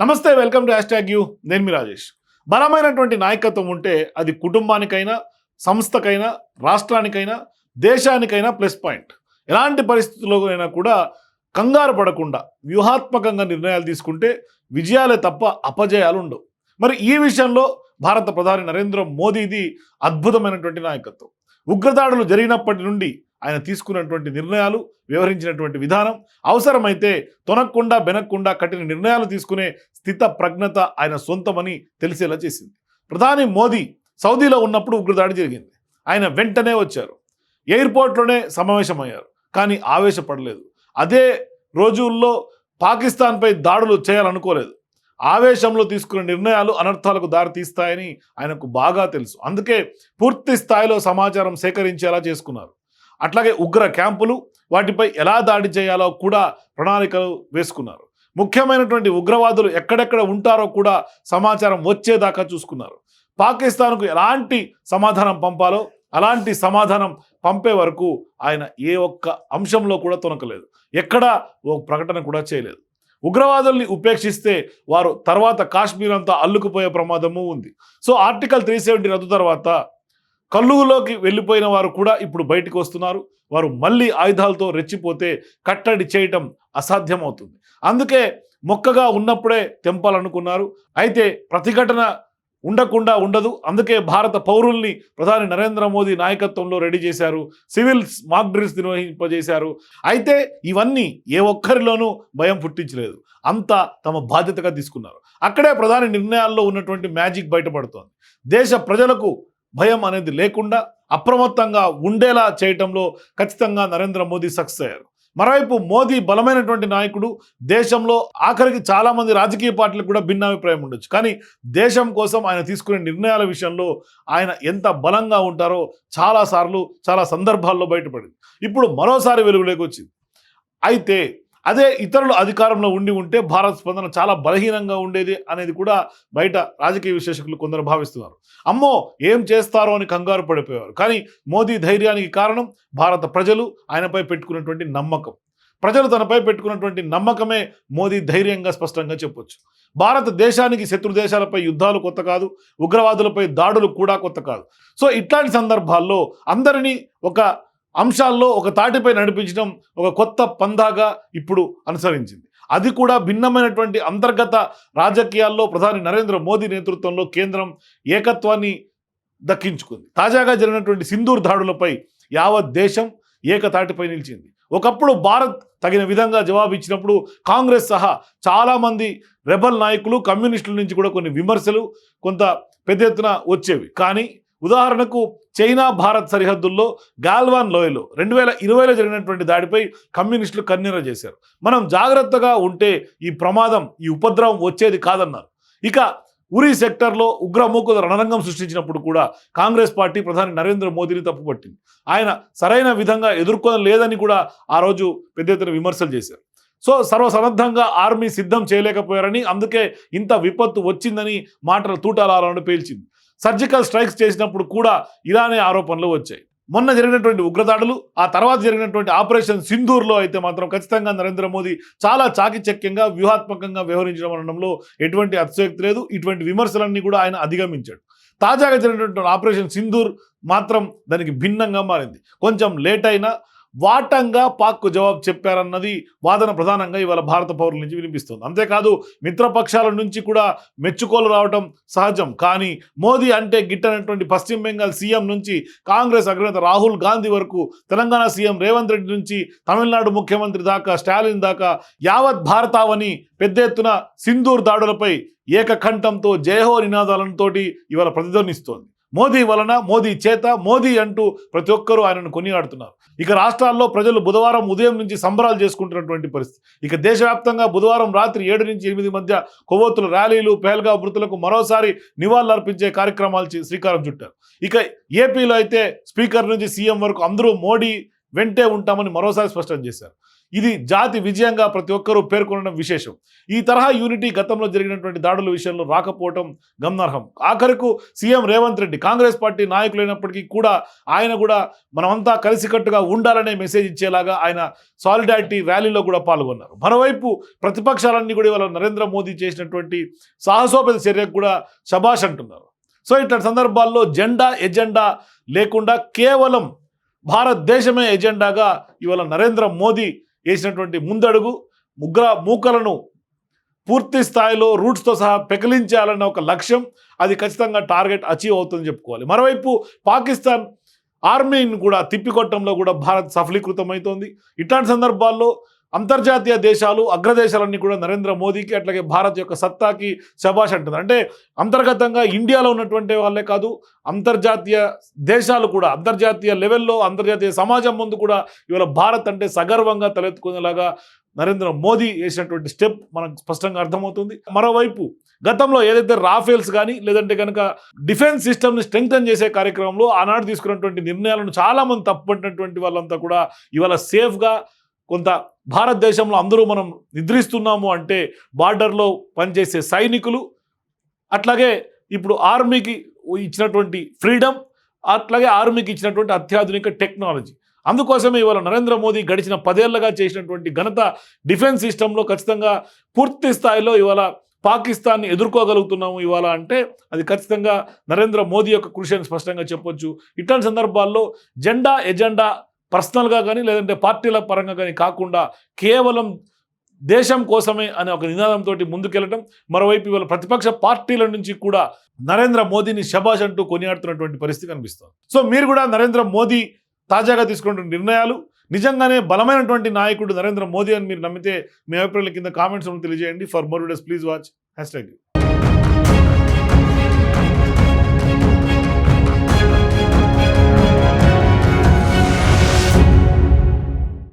నమస్తే welcome to hash you. నేను మీ రాజేష్. బలమైనటువంటి నాయకత్వం ఉంటే అది కుటుంబానికైనా సంస్థకైనా రాష్ట్రానికైనా దేశానికైనా ప్లస్ పాయింట్. ఎలాంటి పరిస్థితుల్లోనైనా కూడా కంగారు పడకుండా వ్యూహాత్మకంగా నిర్ణయాలు తీసుకుంటే విజయాలే తప్ప అపజయాలు ఉండవు. మరి ఈ విషయంలో భారత ప్రధాని నరేంద్ర మోదీది అద్భుతమైనటువంటి నాయకత్వం. ఉగ్రదాడులు జరిగినప్పటి నుండి ఆయన తీసుకున్నటువంటి నిర్ణయాలు వ్యవహరించినటువంటి విధానం అవసరమైతే తొనక్కుండా బెనక్కుండా కఠిన నిర్ణయాలు తీసుకునే స్థిత ప్రజ్ఞత ఆయన సొంతమని తెలిసేలా చేసింది. ప్రధాని మోదీ సౌదీలో ఉన్నప్పుడు ఉగ్రదాడి జరిగింది. ఆయన వెంటనే వచ్చారు. ఎయిర్పోర్ట్లోనే సమావేశమయ్యారు. కానీ ఆవేశపడలేదు. అదే రోజుల్లో పాకిస్తాన్పై దాడులు చేయాలనుకోలేదు. ఆవేశంలో తీసుకునే నిర్ణయాలు అనర్థాలకు దారితీస్తాయని ఆయనకు బాగా తెలుసు. అందుకే పూర్తి స్థాయిలో సమాచారం సేకరించేలా చేసుకున్నారు. అట్లాగే ఉగ్ర క్యాంపులు వాటిపై ఎలా దాడి చేయాలో కూడా ప్రణాళికలు వేసుకున్నారు. ముఖ్యమైనటువంటి ఉగ్రవాదులు ఎక్కడెక్కడ ఉంటారో కూడా సమాచారం వచ్చేదాకా చూసుకున్నారు. పాకిస్తాన్కు ఎలాంటి సమాధానం పంపాలో అలాంటి సమాధానం పంపే వరకు ఆయన ఏ ఒక్క అంశంలో కూడా తొనకలేదు. ఎక్కడా ఓ ప్రకటన కూడా చేయలేదు. ఉగ్రవాదుల్ని ఉపేక్షిస్తే వారు తర్వాత కాశ్మీర్ అంతా అల్లుకుపోయే ప్రమాదము ఉంది. సో ఆర్టికల్ త్రీ సెవెంటీ రద్దు తర్వాత కల్లుగులోకి వెళ్ళిపోయిన వారు కూడా ఇప్పుడు బయటకు వస్తున్నారు. వారు మళ్ళీ ఆయుధాలతో రెచ్చిపోతే కట్టడి చేయటం అసాధ్యమవుతుంది. అందుకే మొక్కగా ఉన్నప్పుడే తెంపాలనుకున్నారు. అయితే ప్రతిఘటన ఉండకుండా ఉండదు. అందుకే భారత పౌరుల్ని ప్రధాని నరేంద్ర మోదీ నాయకత్వంలో రెడీ చేశారు. సివిల్స్ మాక్ డ్రిల్స్ నిర్వహింపజేశారు. అయితే ఇవన్నీ ఏ ఒక్కరిలోనూ భయం పుట్టించలేదు. అంతా తమ బాధ్యతగా తీసుకున్నారు. అక్కడే ప్రధాని నిర్ణయాల్లో ఉన్నటువంటి మ్యాజిక్ బయటపడుతోంది. దేశ ప్రజలకు భయం అనేది లేకుండా అప్రమత్తంగా ఉండేలా చేయటంలో ఖచ్చితంగా నరేంద్ర మోదీ సక్సెస్ అయ్యారు. మరోవైపు మోదీ బలమైనటువంటి నాయకుడు దేశంలో ఆఖరికి చాలామంది రాజకీయ పార్టీలకు కూడా భిన్నాభిప్రాయం ఉండొచ్చు. కానీ దేశం కోసం ఆయన తీసుకునే నిర్ణయాల విషయంలో ఆయన ఎంత బలంగా ఉంటారో చాలాసార్లు చాలా సందర్భాల్లో బయటపడింది. ఇప్పుడు మరోసారి వెలుగులోకి వచ్చింది. అయితే అదే ఇతరులు అధికారంలో ఉండి ఉంటే భారత స్పందన చాలా బలహీనంగా ఉండేది అనేది కూడా బయట రాజకీయ విశ్లేషకులు కొందరు భావిస్తున్నారు. అమ్మో ఏం చేస్తారో అని కంగారు పడిపోయారు కానీ మోదీ ధైర్యానికి కారణం భారత ప్రజలు ఆయనపై పెట్టుకున్నటువంటి నమ్మకం. ప్రజలు తనపై పెట్టుకున్నటువంటి నమ్మకమే మోదీ ధైర్యంగా స్పష్టంగా చెప్పొచ్చు. భారతదేశానికి శత్రు దేశాలపై యుద్ధాలు కొత్త కాదు ఉగ్రవాదులపై దాడులు కూడా కొత్త కాదు. సో ఇట్లాంటి సందర్భాల్లో అందరినీ ఒక అంశాల్లో ఒక తాటిపై నడిపించడం ఒక కొత్త పందాగా ఇప్పుడు అనుసరించింది. అది కూడా భిన్నమైనటువంటి అంతర్గత రాజకీయాల్లో ప్రధాని నరేంద్ర మోదీ నేతృత్వంలో కేంద్రం ఏకత్వాన్ని దక్కించుకుంది. తాజాగా జరిగినటువంటి సింధూర్ దాడులపై యావత్ దేశం ఏకతాటిపై నిలిచింది. ఒకప్పుడు భారత్ తగిన విధంగా జవాబు ఇచ్చినప్పుడు కాంగ్రెస్ సహా చాలామంది రెబల్ నాయకులు కమ్యూనిస్టుల నుంచి కూడా కొన్ని విమర్శలు కొంత పెద్ద ఎత్తున వచ్చేవి. కానీ ఉదాహరణకు చైనా భారత్ సరిహద్దుల్లో గాల్వాన్ లోయలో రెండు వేల ఇరవైలో జరిగినటువంటి దాడిపై కమ్యూనిస్టులు కన్నీర చేశారు. మనం జాగ్రత్తగా ఉంటే ఈ ప్రమాదం ఈ ఉపద్రవం వచ్చేది కాదన్నారు. ఇక ఉరి సెక్టర్లో ఉగ్రమూకుల రణరంగం సృష్టించినప్పుడు కూడా కాంగ్రెస్ పార్టీ ప్రధాని నరేంద్ర మోదీని తప్పుపట్టింది. ఆయన సరైన విధంగా ఎదుర్కొనలేదని కూడా ఆ రోజు పెద్ద ఎత్తున విమర్శలు చేశారు. సో సర్వసన్నద్ధంగా ఆర్మీ సిద్ధం చేయలేకపోయారని అందుకే ఇంత విపత్తు వచ్చిందని మాటలు తూటాలాలను పేల్చింది. సర్జికల్ స్ట్రైక్స్ చేసినప్పుడు కూడా ఇలానే ఆరోపణలు వచ్చాయి. మొన్న జరిగినటువంటి ఉగ్రదాడులు ఆ తర్వాత జరిగినటువంటి ఆపరేషన్ సింధూర్లో అయితే మాత్రం ఖచ్చితంగా నరేంద్ర మోదీ చాలా చాకిచక్యంగా వ్యూహాత్మకంగా వ్యవహరించడం అనడంలో ఎటువంటి అతిశయోక్తి లేదు. ఇటువంటి విమర్శలన్నీ కూడా ఆయన అధిగమించాడు. తాజాగా జరిగినటువంటి ఆపరేషన్ సింధూర్ మాత్రం దానికి భిన్నంగా మారింది. కొంచెం లేట్ అయినా వాటంగా పాక్కు జవాబు చెప్పారన్నది వాదన ప్రధానంగా ఇవాళ భారత పౌరుల నుంచి వినిపిస్తుంది. అంతేకాదు మిత్రపక్షాల నుంచి కూడా మెచ్చుకోలు రావటం సహజం. కానీ మోదీ అంటే గిట్టనటువంటి పశ్చిమ బెంగాల్ సీఎం నుంచి కాంగ్రెస్ అగ్రనేత రాహుల్ గాంధీ వరకు తెలంగాణ సీఎం రేవంత్ రెడ్డి నుంచి తమిళనాడు ముఖ్యమంత్రి దాకా స్టాలిన్ దాకా యావత్ భారతావని పెద్ద ఎత్తున సింధూర్ దాడులపై ఏకకంఠంతో జయహో నినాదాలతోటి ఇవాళ ప్రతిధ్వనిస్తోంది. మోదీ వలన మోదీ చేత మోదీ అంటూ ప్రతి ఒక్కరూ ఆయనను కొనియాడుతున్నారు. ఇక రాష్ట్రాల్లో ప్రజలు బుధవారం ఉదయం నుంచి సంబరాలు చేసుకుంటున్నటువంటి పరిస్థితి. ఇక దేశవ్యాప్తంగా బుధవారం రాత్రి ఏడు నుంచి ఎనిమిది మధ్య కొవ్వొత్తుల ర్యాలీలు పేల్గా మృతులకు మరోసారి నివాళులర్పించే కార్యక్రమాలు చే- శ్రీకారం చుట్టారు. ఇక ఏపీలో అయితే స్పీకర్ నుంచి సీఎం వరకు అందరూ మోడీ వెంటే ఉంటామని మరోసారి స్పష్టం చేశారు. ఇది జాతి విజయంగా ప్రతి ఒక్కరూ పేర్కొనడం విశేషం. ఈ తరహా యూనిటీ గతంలో జరిగినటువంటి దాడుల విషయంలో రాకపోవటం గమనార్హం. ఆఖరకు CM Revanth Reddy Congress party నాయకులైనప్పటికీ కూడా ఆయన కూడా మనమంతా కలిసికట్టుగా ఉండాలనే మెసేజ్ ఇచ్చేలాగా ఆయన సాలిడారిటీ ర్యాలీలో కూడా పాల్గొన్నారు. మరోవైపు ప్రతిపక్షాలన్నీ కూడా ఇవాళ నరేంద్ర మోదీ చేసినటువంటి సాహసోపేత చర్యకు కూడా శబాష్ అంటున్నారు. సో ఇట్లాంటి సందర్భాల్లో జెండా ఎజెండా లేకుండా కేవలం భారతదేశమే ఎజెండాగా ఇవాళ నరేంద్ర మోదీ వేసినటువంటి ముందడుగు ముగ్ర మూకలను పూర్తి స్థాయిలో రూట్స్తో సహా పెకిలించాలన్న ఒక లక్ష్యం అది ఖచ్చితంగా టార్గెట్ అచీవ్ అవుతుందని చెప్పుకోవాలి. మరోవైపు పాకిస్తాన్ ఆర్మీని కూడా తిప్పికొట్టడంలో కూడా భారత్ సఫలీకృతమవుతోంది. ఇట్లాంటి సందర్భాల్లో అంతర్జాతీయ దేశాలు అగ్రదేశాలన్నీ కూడా నరేంద్ర మోదీకి అట్లాగే భారత్ యొక్క సత్తాకి శబాష్ అంటుంది అంటే అంతర్గతంగా ఇండియాలో ఉన్నటువంటి వాళ్ళే కాదు అంతర్జాతీయ దేశాలు కూడా అంతర్జాతీయ లెవెల్లో అంతర్జాతీయ సమాజం ముందు కూడా ఇవాళ భారత్ అంటే సగర్వంగా తలెత్తుకునేలాగా నరేంద్ర మోదీ వేసినటువంటి స్టెప్ మనకు స్పష్టంగా అర్థమవుతుంది. మరోవైపు గతంలో ఏదైతే రాఫేల్స్ కానీ లేదంటే కనుక డిఫెన్స్ సిస్టమ్ని స్ట్రెంగ్తన్ చేసే కార్యక్రమంలో ఆనాడు తీసుకున్నటువంటి నిర్ణయాలను చాలామంది తప్పుపట్టినటువంటి వాళ్ళంతా కూడా ఇవాళ సేఫ్గా కొంత భారతదేశంలో అందరూ మనం నిద్రిస్తున్నాము అంటే బార్డర్లో పనిచేసే సైనికులు అట్లాగే ఇప్పుడు ఆర్మీకి ఇచ్చినటువంటి ఫ్రీడమ్ అట్లాగే ఆర్మీకి ఇచ్చినటువంటి అత్యాధునిక టెక్నాలజీ. అందుకోసమే ఇవాళ నరేంద్ర మోదీ గడిచిన పదేళ్ళుగా చేసినటువంటి ఘనత డిఫెన్స్ సిస్టంలో ఖచ్చితంగా పూర్తి స్థాయిలో ఇవాళ పాకిస్తాన్ని ఎదుర్కోగలుగుతున్నాము ఇవాళ అంటే అది ఖచ్చితంగా నరేంద్ర మోదీ యొక్క కృషి అని స్పష్టంగా చెప్పొచ్చు. ఇట్లాంటి సందర్భాల్లో జెండా ఎజెండా పర్సనల్గా కానీ లేదంటే పార్టీల పరంగా కానీ కాకుండా కేవలం దేశం కోసమే అనే ఒక నినాదంతో ముందుకెళ్ళటం మరోవైపు ఇవాళ ప్రతిపక్ష పార్టీల నుంచి కూడా నరేంద్ర మోదీని శబాష్ అంటూ కొనియాడుతున్నటువంటి పరిస్థితి కనిపిస్తుంది. సో మీరు కూడా నరేంద్ర మోదీ తాజాగా తీసుకున్నటువంటి నిర్ణయాలు నిజంగానే బలమైనటువంటి నాయకుడు నరేంద్ర మోదీ అని మీరు నమ్మితే మీ అభిప్రాయాల కింద కామెంట్స్ తెలియజేయండి. For more days please watch. Hashtag